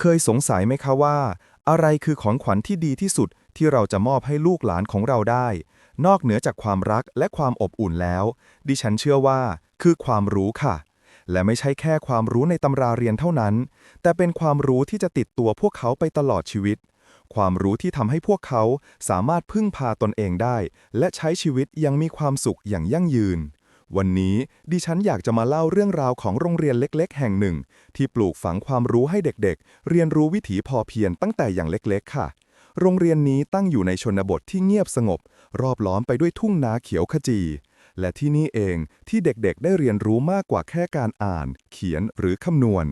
เคยสงสัยไหมคะว่า อะไรคือของขวัญที่ดีที่สุดที่เราจะมอบให้ลูกหลานของเราได้ นอกเหนือจากความรักและความอบอุ่นแล้ว ดิฉันเชื่อว่า คือความรู้ค่ะ และไม่ใช่แค่ความรู้ในตำราเรียนเท่านั้น แต่เป็นความรู้ที่จะติดตัวพวกเขาไปตลอดชีวิต ความรู้ที่ทำให้พวกเขาสามารถพึ่งพาตนเองได้ และใช้ชีวิตยังมีความสุขอย่างยั่งยืน วันนี้ดิฉันอยากจะมาเล่าเรื่องราวของโรงเรียนเล็กๆ แห่งหนึ่ง ที่ปลูกฝังความรู้ให้เด็กๆ เรียนรู้วิถีพอเพียงตั้งแต่อย่างเล็กๆ ค่ะ โรงเรียนนี้ตั้งอยู่ในชนบทที่เงียบสงบ รอบล้อมไปด้วยทุ่งนาเขียวขจี และที่นี่เองที่เด็กๆ ได้เรียนรู้มากกว่าแค่การอ่าน เขียนหรือคำนวณ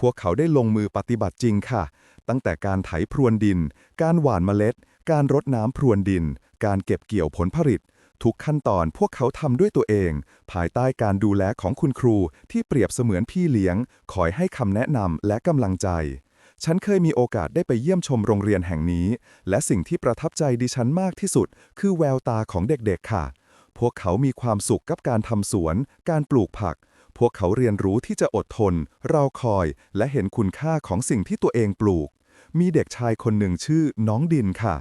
พวกเขาได้ลงมือปฏิบัติจริงค่ะ ตั้งแต่การไถพรวนดิน การหว่านเมล็ด การรดน้ำพรวนดิน การเก็บเกี่ยวผลผลิต ทุกขั้นตอนพวกเขาทำด้วยตัวเอง ภายใต้การดูแลของคุณครูที่เปรียบเสมือนพี่เลี้ยง คอยให้คำแนะนำและกำลังใจ ฉันเคยมีโอกาสได้ไปเยี่ยมชมโรงเรียนแห่งนี้ และสิ่งที่ประทับใจดิฉันมากที่สุด คือแววตาของเด็กๆค่ะ พวกเขามีความสุขกับการทำสวน การปลูกผัก พวกเขาเรียนรู้ที่จะอดทน รอคอย และเห็นคุณค่าของสิ่งที่ตัวเองปลูก มีเด็กชายคนหนึ่งชื่อน้องดินค่ะ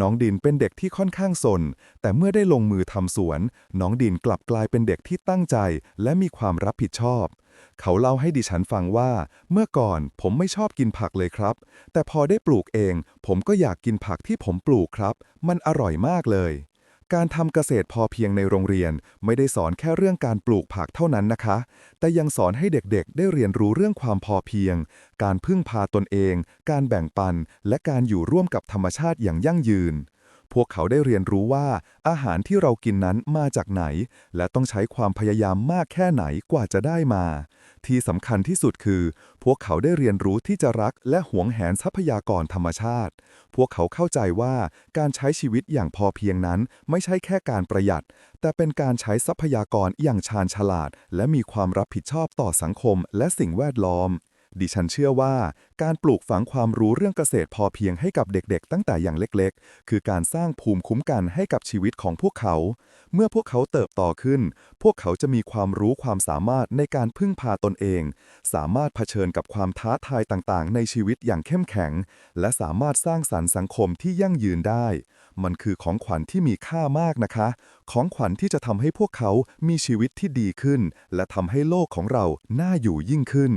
น้องดินเป็นเด็กที่ค่อนข้างสน แต่เมื่อได้ลงมือทำสวน น้องดินกลับกลายเป็นเด็กที่ตั้งใจ และมีความรับผิดชอบ เขาเล่าให้ดิฉันฟังว่า เมื่อก่อนผมไม่ชอบกินผักเลยครับ แต่พอได้ปลูกเอง ผมก็อยากกินผักที่ผมปลูกครับ มันอร่อยมากเลย การทำเกษตรพอเพียงในโรงเรียน ไม่ได้สอนแค่เรื่องการปลูกผักเท่านั้นนะคะ แต่ยังสอนให้เด็กๆ ได้เรียนรู้เรื่องความพอเพียง การพึ่งพาตนเอง การแบ่งปัน และการอยู่ร่วมกับธรรมชาติอย่างยั่งยืน พวกเขาได้เรียนรู้ว่า อาหารที่เรากินนั้นมาจากไหน และต้องใช้ความพยายามมากแค่ไหนกว่าจะได้มา ที่สำคัญที่สุดคือ พวกเขาได้เรียนรู้ที่จะรักและหวงแหนทรัพยากรธรรมชาติ พวกเขาเข้าใจว่าการใช้ชีวิตอย่างพอเพียงนั้นไม่ใช่แค่การประหยัด แต่เป็นการใช้ทรัพยากรอย่างชาญฉลาด และมีความรับผิดชอบต่อสังคมและสิ่งแวดล้อม ดิฉันเชื่อว่าการปลูกฝังความรู้เรื่องเกษตรพอเพียงให้กับเด็กๆ ตั้งแต่อย่างเล็กๆ คือการสร้างภูมิคุ้มกันให้กับชีวิตของพวกเขา เมื่อพวกเขาเติบโตขึ้น พวกเขาจะมีความรู้ความสามารถในการพึ่งพาตนเอง สามารถเผชิญกับความท้าทายต่างๆ ในชีวิตอย่างเข้มแข็ง และสามารถสร้างสรรค์สังคมที่ยั่งยืนได้ มันคือของขวัญที่มีค่ามากนะคะ ของขวัญที่จะทำให้พวกเขามีชีวิตที่ดีขึ้น และทำให้โลกของเราน่าอยู่ยิ่งขึ้น